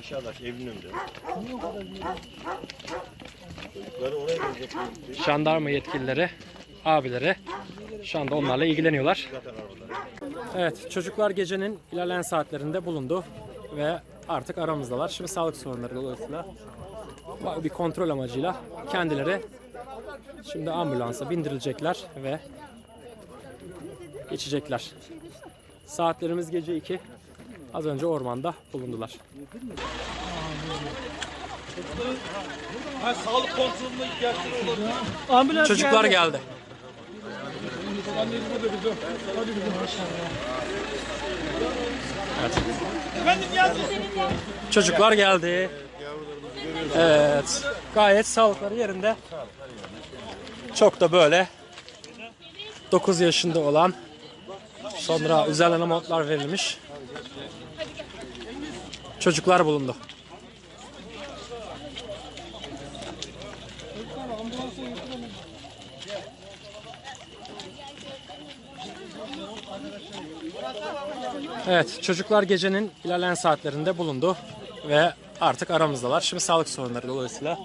Aşağıda evin önünde. Çocukları yetkilileri, abileri şu anda onlarla ilgileniyorlar. Evet, çocuklar gecenin ilerleyen saatlerinde bulundu ve artık aramızdalar. Şimdi sağlık sorunları dolayısıyla bir kontrol amacıyla kendileri şimdi ambulansa bindirilecekler ve geçecekler. Saatlerimiz gece 2. Az önce ormanda bulundular. Sağlık ihtiyaçları. Ambulans Çocuklar geldi. Evet. Efendim yazın. Çocuklar geldi. Evet. Gayet sağlıkları yerinde. Çok da böyle 9 yaşında olan sonra üzerlerine montlar verilmiş çocuklar bulundu. Evet, çocuklar gecenin ilerleyen saatlerinde bulundu ve artık aramızdalar. Şimdi sağlık sorunları dolayısıyla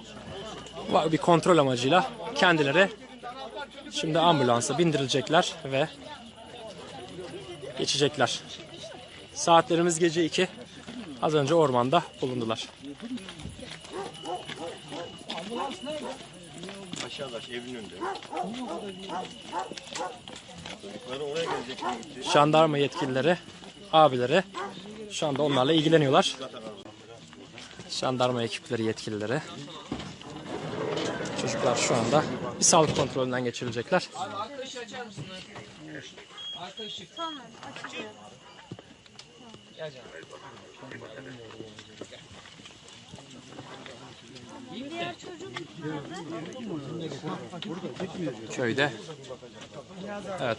bir kontrol amacıyla kendileri şimdi ambulansa bindirilecekler ve geçecekler. Saatlerimiz gece 2. Az önce ormanda bulundular. Aşağıda evin önünde. Çocukları oraya gelecek. Jandarma yetkilileri, abileri şu anda onlarla ilgileniyorlar. Jandarma ekipleri yetkilileri. Çocuklar şu anda bir sağlık kontrolünden geçirilecekler. Köyde. Evet.